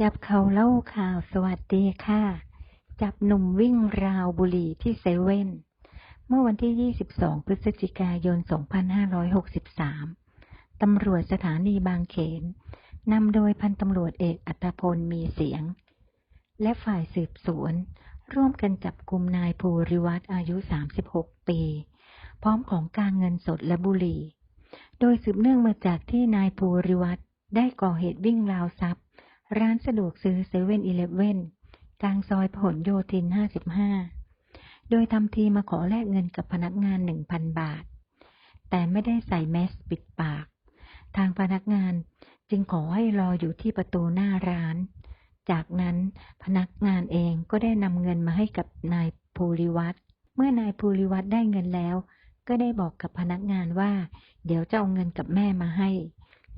จับเขาเล่าข่าวสวัสดีค่ะ จับหนุ่มวิ่งราวบุหรี่ที่เซเว่น เมื่อวันที่ 22 พฤศจิกายน 2563 ตำรวจสถานีบางเขน นำโดยพันตำรวจเอกอัตพลมีเสียง และฝ่ายสืบสวน ร่วมกันจับกลุ่มนายภูริวัตรอายุ 36 ปี พร้อมของกลางเงินสดและบุหรี่ โดยสืบเนื่องมาจากที่นายภูริวัตรได้ก่อเหตุวิ่งราวทรัพย์ ร้านสะดวกซื้อเซเว่นอีเลฟเว่นกลางซอยพหลโยธิน 55 โดยทำทีมาขอแลกเงินกับพนักงาน 1,000 บาท แต่ไม่ได้ใส่แมสปิดปาก ทางพนักงานจึงขอให้รออยู่ที่ประตูหน้าร้าน จากนั้นพนักงานเองก็ได้นำเงินมาให้กับนายภูริวัตรเมื่อนายภูริวัตรได้เงินแล้ว ก็ได้บอกกับพนักงานว่า เดี๋ยวจะเอาเงินกับแม่มาให้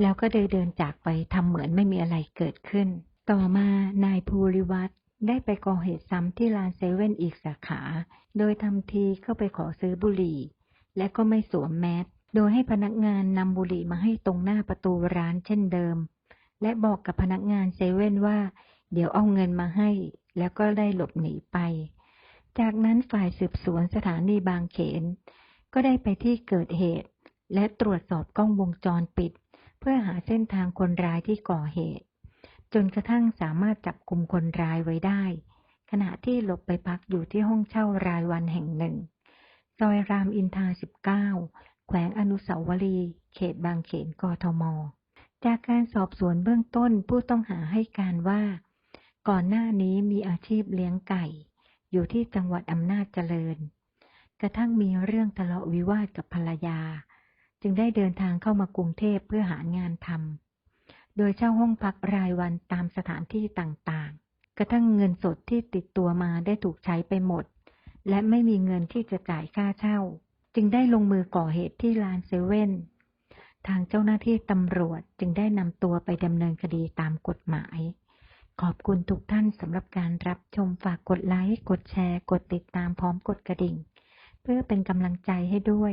แล้วก็เดินเดินจากไปทำเหมือนไม่มีอะไรเกิดขึ้น ต่อมานายภูริวัตรได้ไปก่อเหตุซ้ำที่ร้านเซเว่นอีกสาขา โดยทำทีเข้าไปขอซื้อบุหรี่ และก็ไม่สวมแมส โดยให้พนักงานนำบุหรี่มาให้ตรงหน้าประตูร้านเช่นเดิม และบอกกับพนักงานเซเว่นว่า เดี๋ยวเอาเงินมาให้ แล้วก็ได้หลบหนีไป จากนั้นฝ่ายสืบสวนสถานีบางเขน ก็ได้ไปที่เกิดเหตุ และตรวจสอบกล้องวงจรปิด เพื่อหาเส้นทางคนร้ายที่ก่อเหตุ จนกระทั่งสามารถจับกลุ่มคนร้ายไว้ได้ ขณะที่หลบไปพักอยู่ที่ห้องเช่ารายวันแห่งหนึ่ง ซอยรามอินทา 19 แขวงอนุสาวรีย์เขตบางเขนกทม จากการสอบสวนเบื้องต้นผู้ต้องหาให้การว่า ก่อนหน้านี้มีอาชีพเลี้ยงไก่ อยู่ที่จังหวัดอำนาจเจริญ กระทั่งมีเรื่องทะเลาะวิวาทกับภรรยา จึงได้เดินทางเข้ามากรุงเทพเพื่อหางานทำ โดยเช่าห้องพักรายวันตามสถานที่ต่างๆ กระทั่งเงินสดที่ติดตัวมาได้ถูกใช้ไปหมด และไม่มีเงินที่จะจ่ายค่าเช่า จึงได้ลงมือก่อเหตุที่ร้านเซเว่น ทางเจ้าหน้าที่ตำรวจจึงได้นำตัวไปดำเนินคดีตามกฎหมาย ขอบคุณทุกท่านสำหรับการรับชมฝากกดไลค์ กดแชร์ กดติดตามพร้อมกดกระดิ่ง เพื่อเป็นกำลังใจให้ด้วย